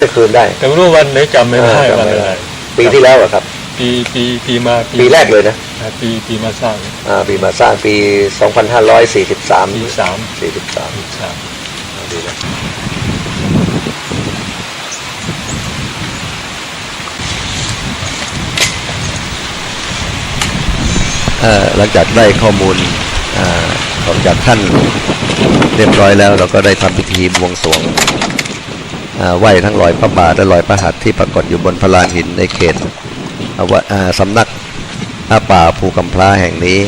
จะคืนได้ แต่ไม่รู้วันไหนจำไม่ได้อ่าจำวันไม่อะได้ไรปีที่แล้วอะครับ ปีปีปีมาปีแรกเลยนะอ่าปีปีมาสร้างอ่าปีมาสร้างปี 2543ปีสาม43ปีสามดีนะเอ่อหลังจากได้ข้อมูลอาของจากท่านเรียบร้อยแล้ว เราก็ได้ทำพิธีบวงสรวงอ่า ไหว้ทั้งรอยพระบาทและรอยพระหัตถ์ที่ปรากฏอยู่บนพระลานหินในเขตอ่าวัดอ่าสำนักอาป่าภูกำพร้าแห่งนี้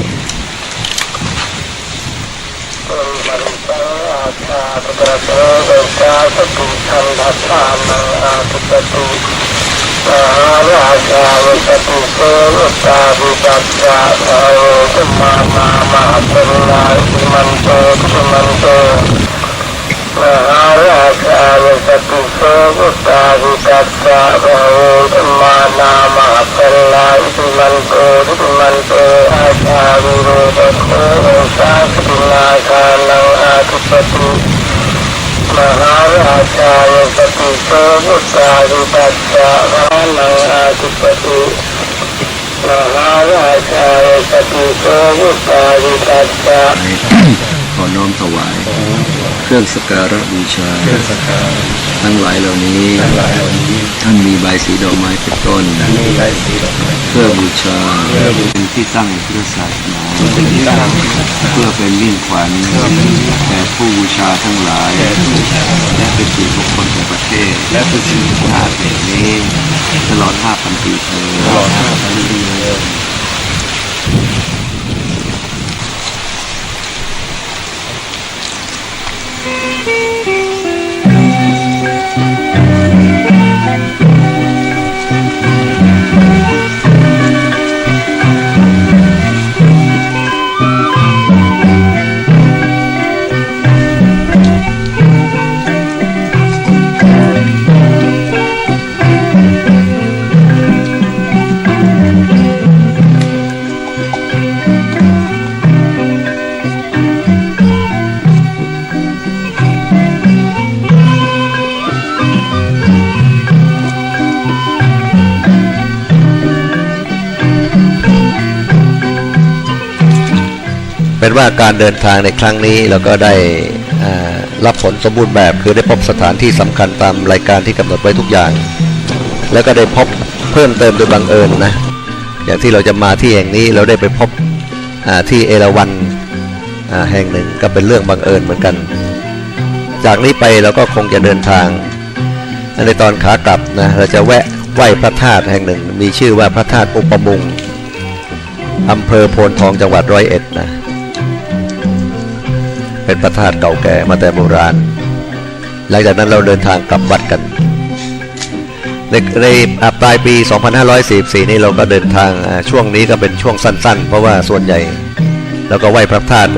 าชารานาป็นลายมันโตทุตาวสตุเสวตาบุปัสสะภาโรธมานามาเป็นลายมันโตทุมันโตอาชาวิโรธโคสาสินาคานังอาทุปตุมหาราชายสติโสมุตาริปัสสะวานังอาทิปติมหาราชายสติโสมุตาริปัสสะขอน้อมถวาย เครื่องสกการะบูชา ทั้งหลายเหล่านี้ท่านมีใบสีดอกไม้เป็นต้นเพื่อบูชาเป็นที่ตั้งพุทธศาสนาเพื่อเป็นมิ่งขวัญแก่ผู้บูชาทั้งหลาย และเป็นสิริมงคลแก่ประเทศ และเป็นสิริมงคลแก่ประเทศนี้ ตลอด5,000ปีเถิดตลอ นว่าการเดินทางในครั้งนี้เราก็ได้รับผลสมบูรณ์แบบคือได้พบสถานที่สำคัญตามรายการที่กำหนดไว้ทุกอย่าง แล้วก็ได้พบเพิ่มเติมโดยบังเอิญนะอย่างที่เราจะมาที่แห่งนี้เราได้ไปพบที่เอราวันแห่งหนึ่งก็เป็นเรื่องบังเอิญเหมือนกัน จากนี้ไปเราก็คงจะเดินทาง ในตอนขากลับนะเราจะแวะไหว้พระธาตุแห่งหนึ่ง มีชื่อว่าพระธาตุอุปมุงอำเภอโพนทองจังหวัดร้อยเอ็ดนะ เป็นพระธาตุเก่าแก่มาแต่โบราณ หลังจากนั้นเราเดินทางกลับวัดกัน ในในปลายปี 2544 นี่เราก็เดินทางช่วงนี้ก็เป็นช่วงสั้น ๆ เพราะว่าส่วนใหญ่เราก็ไหว้พระธาตุ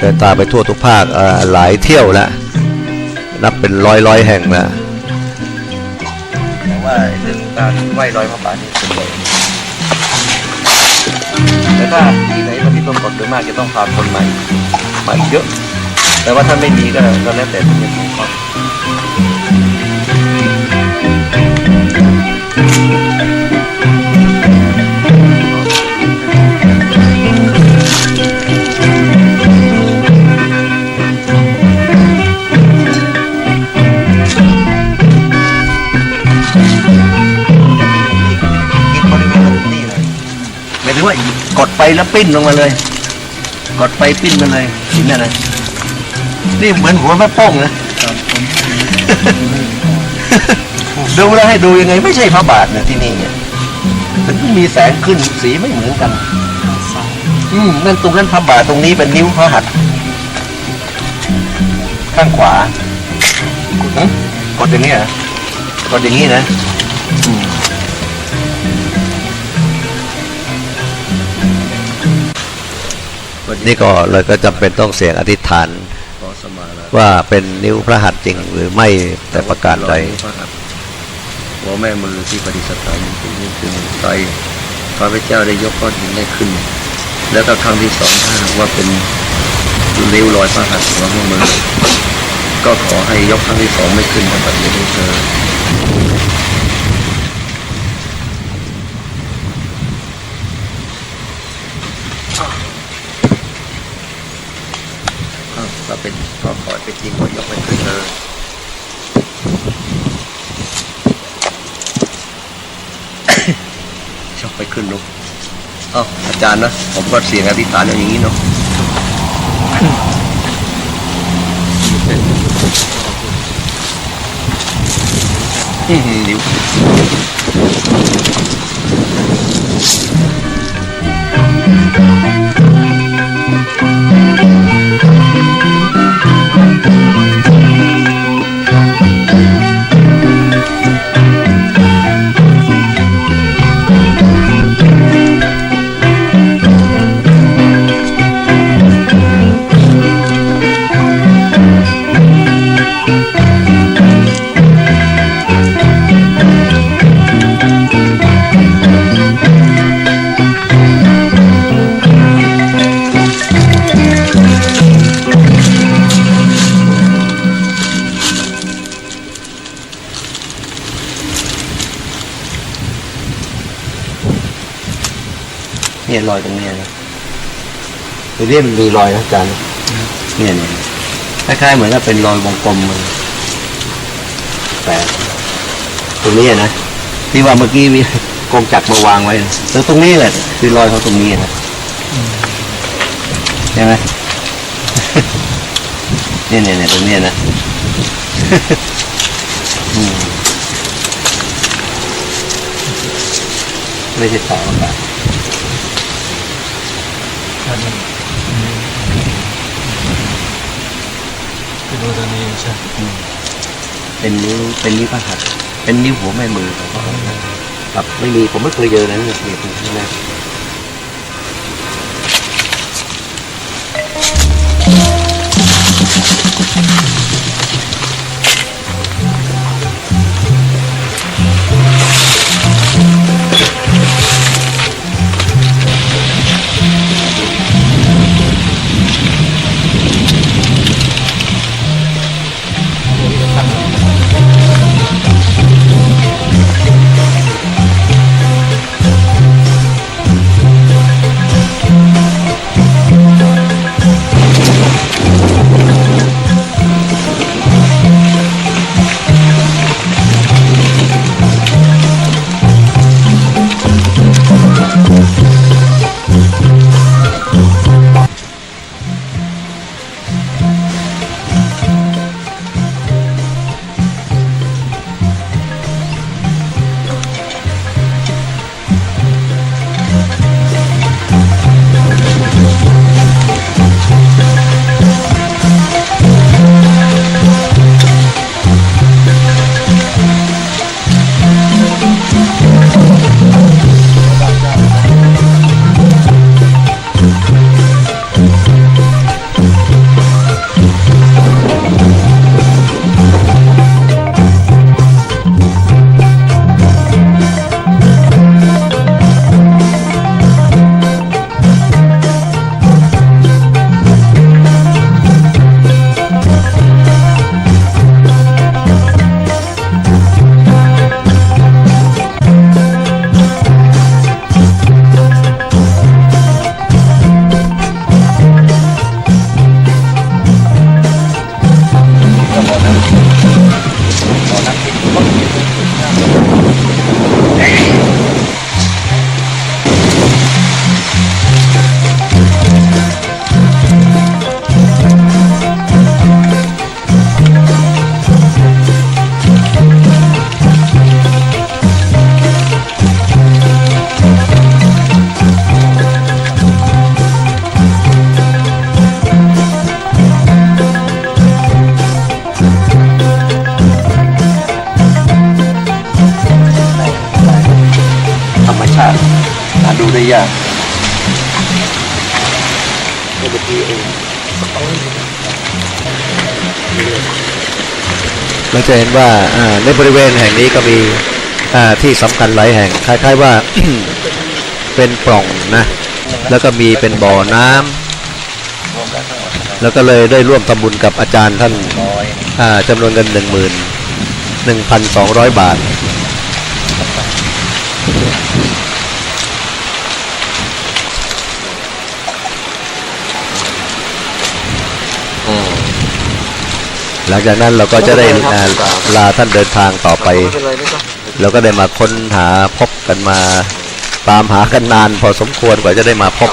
เดินทาไปทั่วทุกภาคหลายเที่ยวแล้วนับเป็นร้อยร้อยๆแห่งแล้วแต่ว่าเรื่องการไหว้ร้อยพระบาทนี่ส่วนใหญ่แต่ถ้าที่ไหนพระที่ต้นกฎโดยมากจะต้องพาคนใหม่ มาเยอะ แต่ว่าถ้าไม่มีก็ก็แล้วแต่ที่จะถูกต้องกินบหมายถึงว่ากดไปแล้วปิ้นลงมาเลย กดไปปิ้นมาเลยเห็นไหมนะนี่เหมือนหัวแม่โป้งนะดูแล้วให้ดูยังไงไม่ใช่พระบาทนะที่นี่เนี่ยมันมีแสงขึ้นสีไม่เหมือนกัน อืมนั่นตรงนั้นพระบาทตรงนี้เป็นนิ้วพระหัตถ์ข้างขวาหึกดอย่างนี้เหรอกดอย่างนี้นะอืม นี่ก็เลยก็จำเป็นต้องเสียงอธิษฐานว่าเป็นนิ้วพระหัตถ์จริงหรือไม่แต่ประการใดหัวแม่มือที่ปฏิสถานอยู่นี่คือมือไตรข้าพเจ้าได้ยกก้อนหินได้ขึ้น แล้วก็ครั้งที่สองถ้าว่าเป็นริ้วรอยพระหัตถ์หัวแม่มือก็ขอให้ยกครั้งที่สองไม่ขึ้นนะปัจจุบันเธอ เป็นจริงก็ยกไปขึ้นเลยชอบไปขึ้นลูกเอ้าอาจารย์นะ ผมก็เสียงอธิษฐานอย่างนี้เนาะอื้อหือนิ้ว เนี่ยรอยตรงเนี้ยนะตรงนี้มันมีรอยนะอาจารย์เนี่ยเนี่ยคล้ายๆเหมือนกับเป็นรอยวงกลมมันแปลกตรงนี้นะที่ว่าเมื่อกี้มีกงจักรมาวางไว้นะแล้วตรงนี้แหละคือรอยเขาตรงนี้นะใช่ไหมเนี่ยเนี่ยเนี่ยตรงเนี้ยนะอืมไม่ใช่เสาอากา ศอันนั้นไปดูตรงนี้ใช่เป็นนิ้วเป็นนิ้วพระหัตถ์เป็นนิ้วหัวแม่มือครับครับไม่มีผมไม่เคยเจอนะเนี่ยเนี่ยเป็นครั้งแรกธร เราจะเห็นว่าในบริเวณแห่งนี้ก็มีที่สำคัญหลายแห่งคล้ายๆว่าเป็นปล่องนะแล้วก็มีเป็นบ่อน้ำแล้วก็เลยได้ร่วมทำบุญกับอาจารย์ท่านร้อยอ่าจำนวนเงินหนึ่งหมื่นหนึ่งพันสองร้อยบาท หลังจากนั้นเราก็จะได้ลาท่านเดินทางต่อไปเรไม่ต้องเราก็ได้มาค้นหาพบกันมาตามหากันนาน พอสมควรกว่าจะได้มาพบ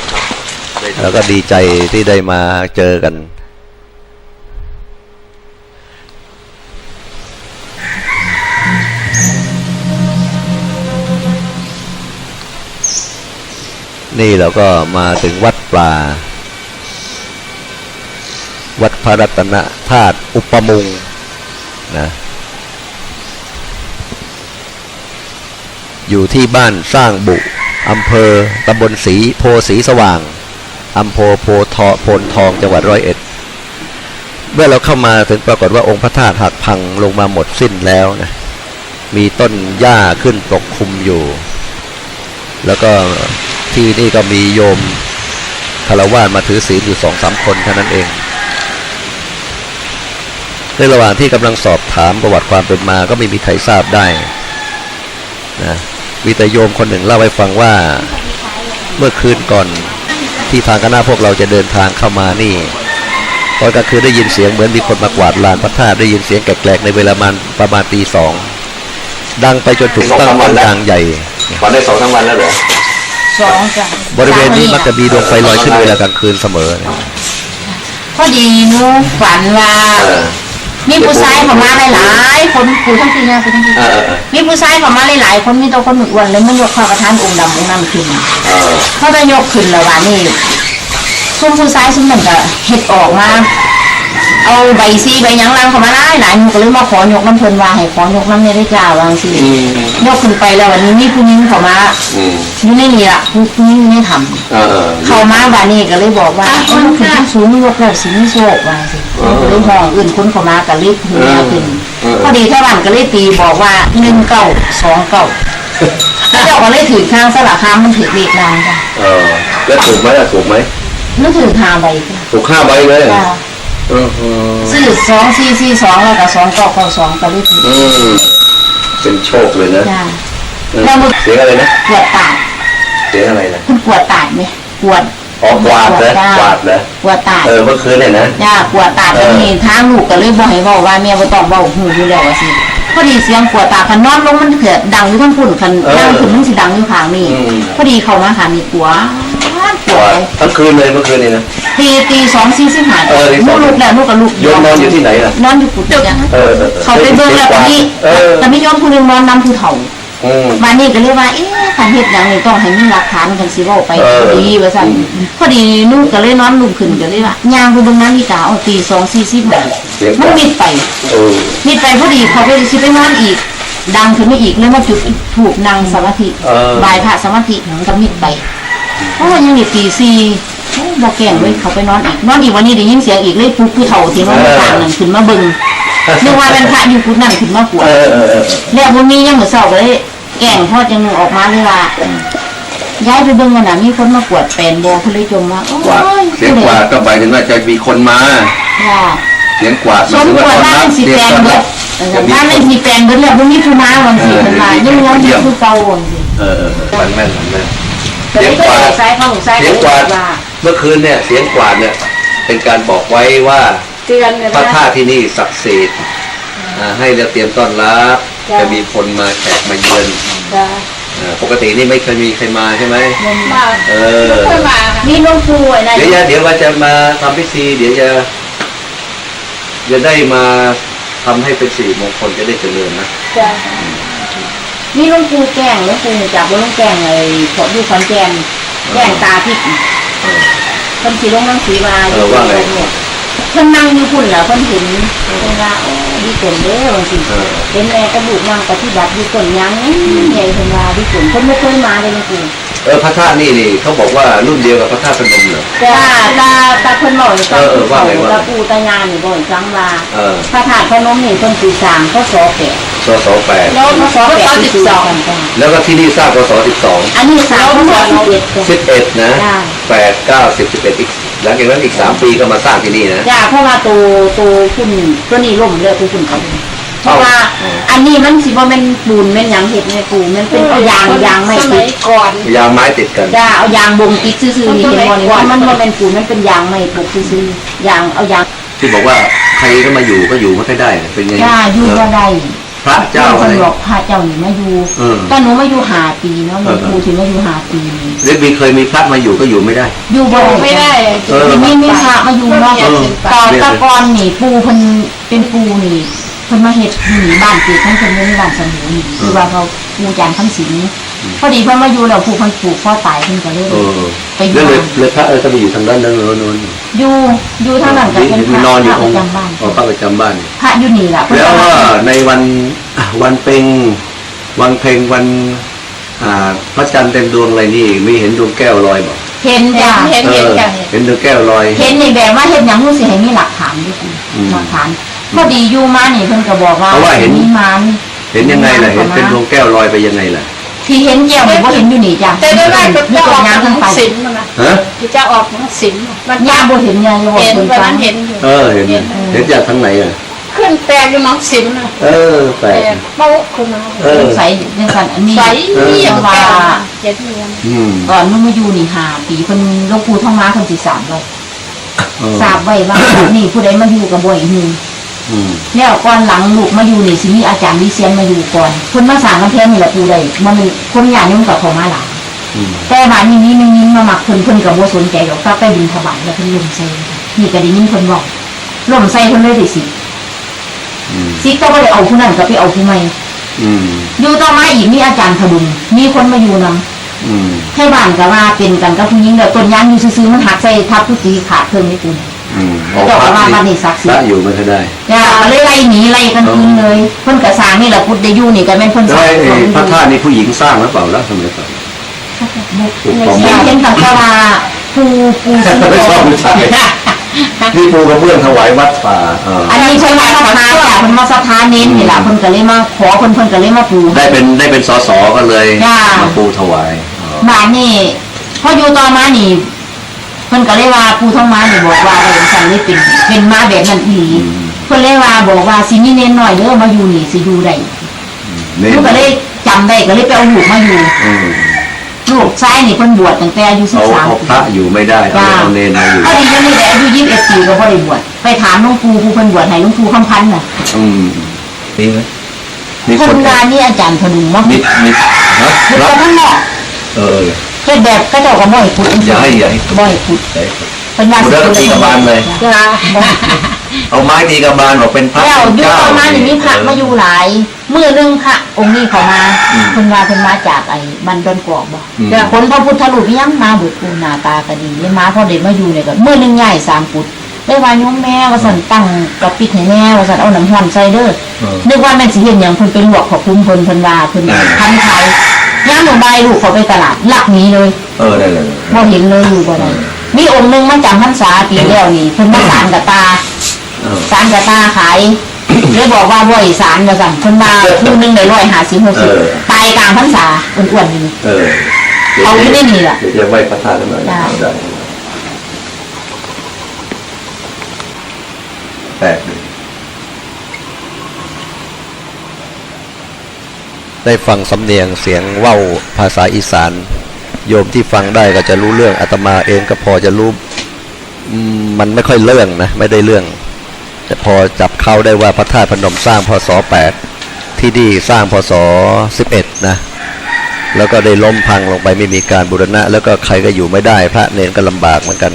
แล้วก็ดีใจที่ได้มาเจอกันนี่เราก็มาถึงวัดปลาวัดพระรัตนธาตุ อุปมุงนะอยู่ที่บ้านสร้างบุอำเภอตำบลศรีโพสีสว่างอำเภอโพทอโพนทองจังหวัดร้อยเอ็ด เมื่อเราเข้ามาถึงปรากฏว่าองค์พระธาตุหักพังลงมาหมดสิ้นแล้วนะมีต้นหญ้าขึ้นปกคลุมอยู่ แล้วก็ที่นี่ก็มีโยมคารวะมาถือศีลอยู่สองสามคนเท่านั้นเอง ในระหว่างที่กำลังสอบถามประวัติความเป็นมาก็ไม่มีใครทราบได้นะมีแต่โยมคนหนึ่งเล่าให้ฟังว่าเมื่อคืนก่อนที่ทางคณะพวกเราจะเดินทางเข้ามานี่ตอนกลางคืนได้ยินเสียงเหมือนมีคนมากวาดลานพระธาตุได้ยินเสียงแกลกๆในเวลามันประมาณตีสองดังไปจนถึงตั้งต้นยางใหญ่วันได้สองสามวันแล้วเหรอสองจ้ะบริเวณนี้มักจะมีดวงไฟลอยขึ้นเวลากลางคืนเสมอนะพอดีหนูฝันว่าเออ มีผู้ชายเข้ามาหลายๆคนผู้ทั้งที่เนี่ยผู้ทั้งที่เออเออมีผู้ชายเข้ามาหลายๆคนมีตัวคนอ้วนเลยมันยกข้าวประทานองค์ดำองค์น้ำขึ้นเออเขาไปยกขึ้นแล้วว่านี่ซุ่มผู้ชายซุ่มนั่นก็เฮ็ดออกมา เอาใบซีใบหยังลังเข้ามาหลายหลายหนูก็เลยมาขอยกน้ำเพลินว่าให้ขอยกน้ำเนี่ยได้จ้าวางสิอืม ยกขึ้นไปแล้ววันนี้มีผู้หญิงเข้ามาอืมอยู่ในนี่ล่ะผู้ผู้หญิงอยู่ในถ้ำ เออเออ เข้ามาบานี้ก็เลยบอกว่าเอ้าขึ้นที่สูงยกแล้วสิมีโชคว่าสิก็เลยห้องอื่นคนเข้ามาก็รีบหัวขึ้นพอดีแค่วันก็เลยตีบอกว่าหนึ่งเก้าสองเก้าแล้วเจ้าก็เลยถือข้างสลักข้างมันถือเลขดังจ้ะเออแล้วถูกไหมล่ะถูกไหมนึกถือทางใบจ้ะถูกห้าใบเลยจ้ะเออ เออซื้อสองสี่สี่สองแล้วก็สองเก้าเก้าสองก็เลยถืออืมเป็นโชคเลยนะจ้ะเออเสียงอะไรนะปวดตาดเสียงอะไรนะคุณปวดตาดไหมปวดอ๋อกวาดเหรอจ้ะกวาดเหรอปวดตาดเออเมื่อคืนเนี่ยนะ ย่าปวดตาตรงนี้ทางลูกก็เลยบอกให้เว้าว่าแม่บ่ต้องเว้าหูอยู่แล้วว่าสิพอดีเสียงปวดตาคันนอนลงมันเกิดดังอยู่ทั้งพุ่นคันนั่งขึ้นมันสิดังอยู่ข้างนี้พอดีเข้ามาหานี่ปวดปกววาดดทั้งคืนเลยเมื่อคืนเนี่ยนะ ตีตีสองสี่สิบห้าเออตีสลูองกลุกแล้วลูกก็ลุกโยมนอนอยู่ที่ไหนล่ะ นอนอยู่กุฏิจ้ะเออเออเขาไปเบิ่งแล้วตอนนี้เออแต่ไม่ยอมผู้หนึงนอนนำผู้เฒ่า อืม มานี่ก็เลยว่า เอ๊ะการเฮ็ดหยังนี่ต้องให้มีหลักฐานกันสิเว้าไปเออ ดีว่าซั่นพอดีลูกก็เลยนอนลุกขึ้นก็เลยว่าย่างไปเบิ่งนาฬิกาเอาตีสองสี่สิบห้าเสียงกมันวาดมิดไป เออ มิดไปพอดีเขาไปสิไปนอนอีก ดังขึ้นมาอีกแล้วมาจุดถูกนางสมาธิเออ บายพระสมาธิก็มิดไปเพราะว่ายังนี่ตีสี่โอ้ บอกแก่งเว้ยเขาไปนอนอีกนอนอีกวันนี้ได้ยินเสียงอีกเลยปลุกผู้เฒ่าที่นอนในกลางนั่นขึ้นมาเบิ่งนึกว่าเป็นพระอยู่กุดนั่นขึ้นมากวดเออเออเออแล้ววันนี้ยังเหมือนเศร้าก็เลยแก่งพ่อจังออกมาเลยว่าย้ายไปเบิ่งกันนะมีคนมากวดแปลนโบเขาเลยจมว่าโอ้กวาดยเสียงกวาดก็หมายถึงว่าจะมีคนมาว่าเสียงกวาดหสมายมถึงควว่ารตอนบ้านันบสิเรียแปลกงตอนเบินัดบบ้านเล่นสิแปลงเบิดแล้วพรุ่งนี้คือมาวันสิเป็นไรยังยังอยู่คือเก่าวันสิเออเออมันแม่นมันแม่นแต่ไม่เคยใส่เข้าใส่เสียงกวาดว่า เมื่อคืนเนี่ยเสียงกวาดเนี่ยเป็นการบอกไว้ว่าเตือนเลยพระนะธาตุที่นี่ศักดิ์สิทธิ์อ่าให้เราเตรียมต้อนรับจ้ะจะมีคนมาแขกมาเยือนจ้ะอ่าปกตินี่ไม่เคยมีใครมาใช่ไหมมาเออมีหลวงปู่ไอ้นั่นเดี๋ยวจะเดี๋ยวว่าจะมาทำพิธีเดี๋ยวจะจะได้มาทำให้เป็นสิริมงคลจะได้เจริญนะจ้ะมีหลวงปู่แกล้งหลวงปู่จากหลวงแกล้งไอ้ขออยู่ขอนแก่นแกล้งตาพิษเออเพิ่นสิลงนังสีมาเออว่าไงเนี่ย เพิ่นนั่งอยู่พุ่นแล้วเพิ่นเห็นเพิ่นว่าโอ้ดีตนเด้อว่าสิเออเห็นแม่กระดูกนั่งปฏิบัติอยู่ตนยังใหญ่เพิ่นว่าดีตนเพิ่นบ่เคยมาเลยนะกูเออพระธาตุนี่นี่เขาบอกว่ารุ่นเดียวกับพระธาตุพนมเหรอแต่ตาตาเพิ่นบอกให้ฟังเออเออว่าไงวะตาปู่ตายายนี่บ่ให้ฟังว่าเออพระธาตุพนมนี่เพิ่นปีสร้างพศแปดสสแปดแล้วพศแปดสิบสองกันจ้ะแล้วก็ที่นี่สร้างพศสิบสองอันนี้สร้างพศสิบเอ็ดจ้ะสิบเอ็ดนะจ้ะแปดเก้าสิบสิบเอ็ดอีก หลังจากนั้นอีกสามปีก็มาสร้างที่นี่นะจ้าเพราะว่าตัวตัวคุณตัวนี้ล่มเลยตัวคุณเขาเพราะว่าอันนี้มันสิบ่แม่นปูนแม่นหยังเห็ดในปูนมันเป็นเอายางยางไม่ติดก่อนยางไม้ติดกันจ้าเอายางบ่งติดซื่อๆนี่เห็นบ่นี่ว่ามันบ่แม่นปูนมันเป็นยางไม่ปลูกซื่อๆยางเอายางที่บอกว่าใครก็มาอยู่ก็อยู่ไม่ค่อยได้เป็นไงจ้าอยู่บ่ได้ พระเจ้าคอะนไร บอกพระเจ้านี่มาอยู่เออตอนหนูมาอยู่หาปีเนาะหลวงเออปู่ถึงมาอยู่หาปีนี่หรือมีเคยมีพระมาอยู่ก็อยู่ไม่ได้ อยู่บ่อยู่ไม่ได้เออทีนี้มีพระมาอยู่เนาะเออตอนตะกอนนี่ปูเพิ่นเป็นปูนี่เพิ่นมาเฮ็ดอยู่นี่บ้านเกิดของเพิ่นอยู่ในบ้านสมุนี่คือว่าเขาปูจานคำสิง พอดีเพิ่นมาอยู่แล้วผู้เพิ่นปลูกพ่อตายเพิ่นก็เลยเออไปอยู่แล้วเลยเลยพระเออก็ไปอยู่ทางด้านนั้นโน้นโน้นอยู่อยู่ทางนั้นก็เป็นพมีระนอนอยู่ปองค์ระจำบ้านอ๋อพระประจำบ้าน พระอยู่นี่ล่ะเพิ่นแล้วก็ว่ามาในวันอะวันเพ็งวันเพ็งวันอ่าพระจันทร์เต็มดวงอะไรนี่มีเห็นดวงแก้วลอยบอกเห็นเห็จ้ะนเห็นเอเห็นอกันเห็นดวงแก้วลอย เห็นนี่แบบว่าเฮ็ดหยังรู้สิให้มีหลักฐานด้วยคุณอืมหลักฐานพอดีอยู่มานี่เพิ่นก็บอกว่าเพราะว่าเห็น มีมานเห็นยังไงล่ะเห็นเป็นดวงแก้วลอยไปยังไงล่ะ ที่เห็นแก้วนี่บ่เห็นอยู่นี่จ้ะแต่ได้ได้ก็มีจะอต้อนกยางมัขึ้นไปนสินมันนะฮะที่จะออกมันสินมันย่าบ่เห็นยายบ่เห็นเพิ่นวันฟันั้งนเห็นอยู่เออเห็นเห็นจากทางไหนอะขึ้นแปลงอยู่น้องสินนะเออแปลแปลกงเมาคนมาเออใส่จังซั่นอันนี้ใสเออเยี่ยมว่าแก้วเจ็ดเดือนอืมตอนมันมาอยู่นี่ห้าปีเพิ่นหลวงปู่ทองมาเพิ่นสิสามไว้เออทราบไว้ว่านี่ผู้ใดมาอยู่ก็บ่อีกหนึงอืม แล้วก่อนหลังลูกมาอยู่นี่สิมีอาจารย์วิเชียนมาอยู่ก่อนเพิ่นมาสร้างกำแพงนี่แหละปู่ได้มันมีคนอย่างนี้มันก็เข้ามาหลายอืมแต่ว่านี่นี่นี่มาหมักเพิ่นเพิ่นก็บ่สนใจดอกกลับไปบินถวายแล้วเพิ่นลมใส่นี่ก็ได้ยินเพิ่นบอกลมใส่เพิ่นเลยได้สิอืมสิก็บ่ได้เอาผู้นั้นก็ไปเอาผู้ใหม่อืมอยู่ต่อมาอีกมีอาจารย์พดุงมีคนมาอยู่นำอืมให้บ้านก็ว่าเป็นกันกับผู้หญิงแล้วต้นยางอยู่ซื่อๆมันหักใส่ทับผู้ตีขาดเพิ่นนี่คุณ อืมแล้วเจ้าก็ว่าบ้านนี้ศักดิ์สิทพระธิ์อยู่ไม่ค่อยได้จ้าก็เลยไล่หนีไล่กันทิ้งเลยเพิ่นก็สร้างนี่แหละพุทธได้อยู่นี่ก็แม่นเพิ่นแล้วสร้างไอ้ของพระธาตุนี่ผู้หญิงสร้างหรือเปล่าแล้วสมัยก่อนเห็นเห็นกับว่าปูปูปูไม่ชอบไม่ใช่นี่ปูกระเบื้องถวายวัดป่าเอออันนี้ใช่ไหมสถานจ้ะเพิ่นมาสถานเน้นนี่ล่ะเพิ่นก็เลยมาขอเพิ่นเพิ่นก็เลยมาปู ได้เป็นได้เป็นสสก็เลยจ้ามาปูถวายอ๋อ บ้านนี่พออยู่ต่อมานี่ เพิ่นก็เลยว่าปูท้องมานี่บอกว่าเออฉันเลยเป็นเป็นมาแบบนั้นอีหลีเพิ่นเลยว่าบอกว่าสิมีเน้นหน่อยเด้อมาอยู่นี่สิอยู่ได้เนี่ลูกก็เลยจำได้ก็เลยไปเอาลูกมาอยู่อืมลูกชายนี่เพิ่นบวชตั้งแต่อายุเอาเอา13พระอยู่ไม่ได้เอาจ้าเอาเนนมาอยู่พอดีจะมีแต่อายุ21ปีก็บ่ได้บวชไปถามหลวงปู่ผู้เพิ่นบวชให้หลวงปู่คำพันธ์น่ะอืมนี่ไหมมีเพิ่คนนว่านี่อาจารย์พดุงมามีมีฮะเฮ็ดรัแต่บข้างนอกเออ เฮ็ดแบบก็เจ้าก็บ่ให้พุทธอย่าให้อย่าให้บ่ให้พุทธเดี๋ยวเพิ่นว่าพุทธก็ตีกระบาลเลย จ้าเอาไม้ตีกระบาลบอกเป็นพระแล้วอยู่เจ้าตอนนั้นนี่มีพระมาอยู่หลายมื้อหนึงพระองค์นี้เขามาอืมเพิ่นว่าเพิ่นมาจากไอ้บ้านดอนกอกบ่ อืมแต่คนพระพุทธรูปยังมาเบิดกูหน้าตาก็ดีเลยมาพอได้มาอยู่เนี่ยก็มื้อหนึงย้ายสามปุดได้ว่าโยมแม่ว่าซั่นตั้งกระปิดให้แม่ว่าซั่นเอาน้ำร้อนใส่เด้อเออนึกว่าแม่นสิเห็นหยังเพิ่นเป็นลวกขอบคุมเพิ่นเพิ่นว่าเพิ่นอ่า พันไทย ย่างหนูใบลูกเขาไปตลาดลักหนี้เลยเออได้เลยบ่เห็นเลยอยู่บ่ได้มีองค์หนึงมันจำพรรษาปีแล้วนี่เพิ่นมาสารกับตาเออสารกับตาขายเลยบอกว่าบ่ให้สารว่าซั่นเพิ่นมาคู่หนึงได้150เออ60ตายกลางพรรษาอ้วนๆนี่ เออเอาอยู่ในนี่ล่ะเดี๋ยวจะไหว้พระธาตุหน่อยจ้าได้แปลกดี ได้ฟังสำเนียงเสียงเว้าภาษาอีสาน โยมที่ฟังได้ก็จะรู้เรื่องอาตมาเองก็พอจะรู้มมันไม่ค่อยเรื่องนะไม่ได้เรื่อง แต่พอจับเข้าได้ว่าพระธาตุพนมสร้างพศ 8 ที่นี่สร้างพศ 11 นะ แล้วก็ได้ล้มพังลงไปไม่มีการบูรณะ แล้วก็ใครก็อยู่ไม่ได้ พระเนนก็ลำบากเหมือนกัน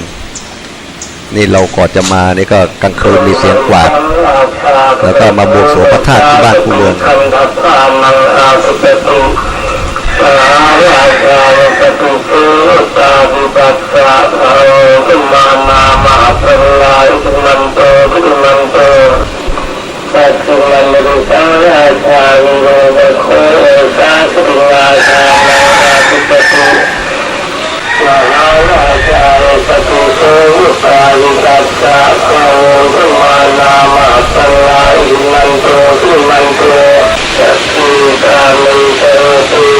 นี่เราก่อนจะมานี่ก็กลางคืนมีเสียงกวาด แล้วก็มาบวงสรวงพระธาตุที่บ้านคูเมืองคันทัพพานังอาสุเมานามาเรายตุมันโตตุมันโตสัตตาราชาลิโรเบโคสาสุราชานาอาสุเปตุมหาราชาปตุโสตาลิกัสสะโวตุมานามาสลาอิมันโตสุมันโตสัพพิกามิเตตุ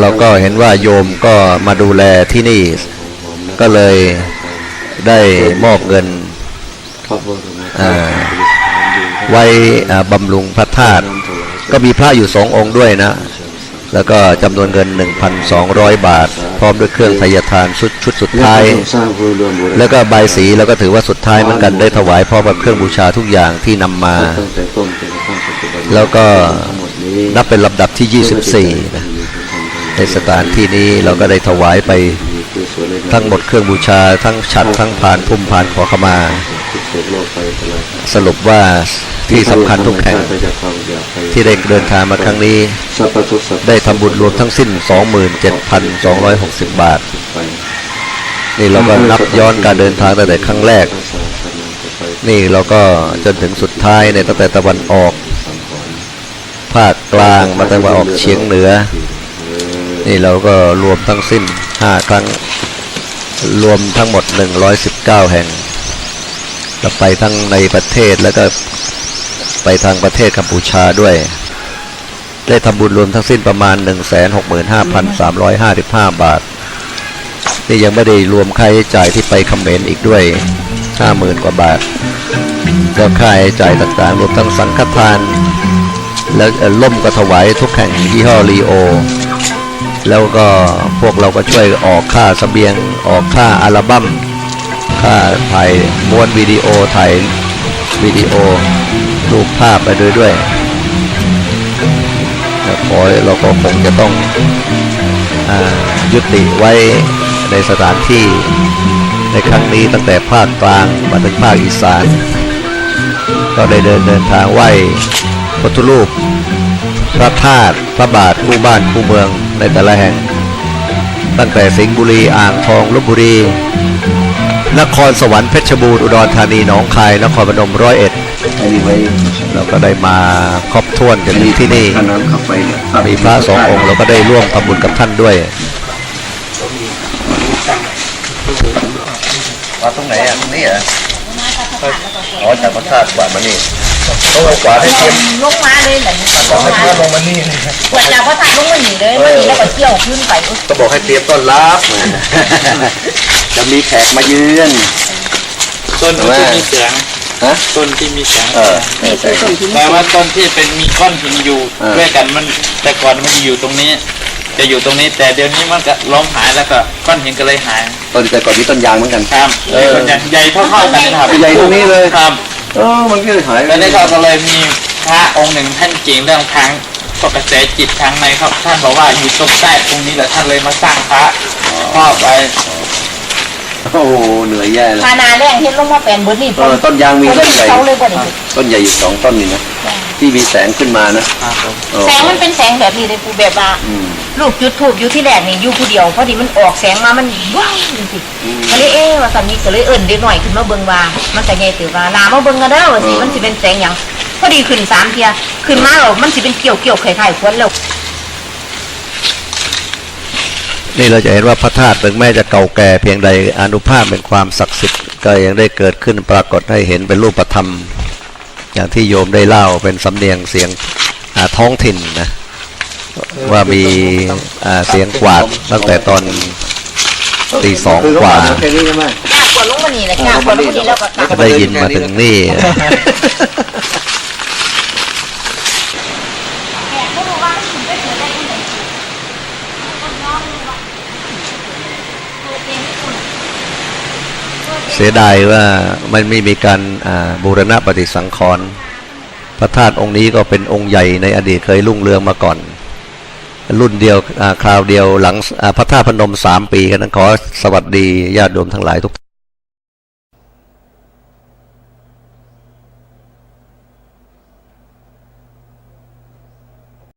เราก็เห็นว่าโยมก็มาดูแลที่นี่ ก็เลยได้มอบเงินไว้บำรุงพระธาตุก็มีพระอยู่สององค์ด้วยนะ แล้วก็จำนวนเงิน 1,200 บาท พร้อมด้วยเครื่องทยทานชุดชุดสุดท้าย แล้วก็ใบสีแล้วก็ถือว่าสุดท้ายเหมือนกันได้ถวายพร้อมกับเครื่องบูชาทุกอย่างที่นำมา แล้วก็นับเป็นลำดับที่ 24นะ ในสถานที่นี้เราก็ได้ถวายไปทั้งหมดเครื่องบูชา ทั้งฉัดทั้งผานพุ่มผานขอขมา สรุปว่าที่สำคัญทุกแห่งที่ได้เดินทางมาครั้งนี้ ได้ทำบุญรวมทั้งสิ้น 27,260 บาท นี่เราก็นับย้อนการเดินทางตั้งแต่ครั้งแรก นี่เราก็จนถึงสุดท้ายในตั้งแต่ตะวันออก ภาคกลางมาตะวันออกเฉียงเหนือ นี่เราก็รวมทั้งสิ้น 5 ครั้ง รวมทั้งหมด 119 แห่ง เราไปทั้งในประเทศแล้วก็ไปทางประเทศกัมพูชาด้วย ได้ทำบุญรวมทั้งสิ้นประมาณ 165,355 บาท นี่ยังไม่ได้รวมค่าใช้จ่ายที่ไปคำเขมนอีกด้วย 50,000 กว่าบาท แล้วค่าใช้จ่ายต่างๆ รวมทั้งสังฆทาน แล้วล่มก็ถวายทุกแห่งยี่ห้อรีโอ แล้วก็พวกเราก็ช่วยออกค่าสเสบียงออกค่าอัลบั้มค่าถ่ายม้วนวิดีโอถ่ายวิดีโอรูปภาพไปด้วยด้วยแต่ขอเราก็คงจะต้องอยุติไว้ในสถานที่ในครั้งนี้ตั้งแต่ภาคกลางมาถึงภาคอีสาน ก็ได้เดินเดินทางไหวพระพุทธรูป พระธาตุพระบาทคู่บ้านคู่เมือง ในแต่ละแห่ง ตั้งแต่สิงห์บุรีอ่างทองลบบุรี นครสวรรค์เพชรบูรณ์อุดรธานีหนองคายนครพนมร้อยเอ็ดอันนี้ไว้เราก็ได้มาครบถ้วนกันที่นี่ถ้าน้ำเข้าไปเนี่ยมีพระสององค์เราก็ได้ร่วมทำบุญกับท่านด้วยมาตรงไหนอะตรงนี้อะอ๋อจากพระธาตุกว่ามานี่ ต้องเอาขวาให้เทียมลงมาเลยแบบนี้ขวาให้เทียมลงมานี่กว่าจะพอถ่ายลงมาหนีเลยมาหนีแล้วก็เที่ยวขึ้นไปก็บอกให้เตรียมต้อนรับจะมีแขกมาเยือนต้นที่มีเสียงฮะต้นที่มีเสียงเออเออใช่แต่ว่าต้นที่เป็นมีก้อนหินอยู่เออด้วยกันมันแต่ก่อนมันจะอยู่ตรงนี้ จะอยู่ตรงนี้ แต่เดี๋ยวนี้มันก็ล้มหายแล้วก็ก้อนหินก็เลยหายต้นแต่ก่อนนี้ต้นยางเหมือนกัน ครับเออมันใหญ่ใหญ่เท่าๆกันนะครับใหญ่เท่านี้เลย ครับ เออมันก็เลยหายไปแล้วในี่เขาก็เลยมีพระองค์หนึ่งท่านเก่งเรื่องทางปกระแสจิตทางในครับ ท่านบอกว่าอยู่ตรงใต้ตรงนี้แหละท่านเลยมาสร้างพระครอบไว้ โอ้โหเหนื่อยแย่เลยพานาแรงเห็นลงมาแปลนเบิดนี่เออต้นยางมีผมต้นไม่ใหญ่เขาเลยบ่ได้ต้นใหญ่อยู่สองต้นนี่นะที่มีแสงขึ้นมานะโอ้แสงมันเป็นแสงแบบนี้เลยปูแบบว่าอืมลูกจุดถูกอยู่ที่แรกนี่อยู่ผู้เดียวพอดีมันออกแสงมามันว้าวจริงๆก็เลยเอ๊ะว่าสันนี้ก็เลยเอิ่นเด็กหน่อยขึ้นมาเบิ่งว่ามันก็ใหญ่ตือว่าลามาเบิ่งกันเด้อว่าสิมันสิเป็นแสงหยังพอดีขึ้นสามเทียขึ้นมาแล้วมันสิเป็นเกี่ยวเกี่ยวๆไข่ไข่ควนแล้ว นี่เราจะเห็นว่าพระธาตุถึงแม้จะเก่าแก่เพียงใดอานุภาพเป็นความศักดิ์สิทธิ์ก็ยังได้เกิดขึ้นปรากฏให้เห็นเป็นรูปธรรม อย่างที่โยมได้เล่าเป็นสำเนียงเสียงอ่าท้องถิ่นนะว่ามีอ่าเสียงกวาดตั้งแต่ตอนตีสองกว่าคือเขบอกแค่นี้ใช่ไหมกล้ากดลงมานี่แหละกล้ากดลงมานี่แล้วก็กล้า ก็ได้ยินมาถึงนี่ เสียดายว่ามันไม่มีการบูรณะปฏิสังขรณ์พระธาตุองค์นี้ก็เป็นองค์ใหญ่ในอดีตเคยรุ่งเรืองมาก่อน รุ่นเดียวคราวเดียวหลังพระธาตุพนมสามปีกันนั้นขอสวัสดีญาติโยมทั้งหลายทุกท่าน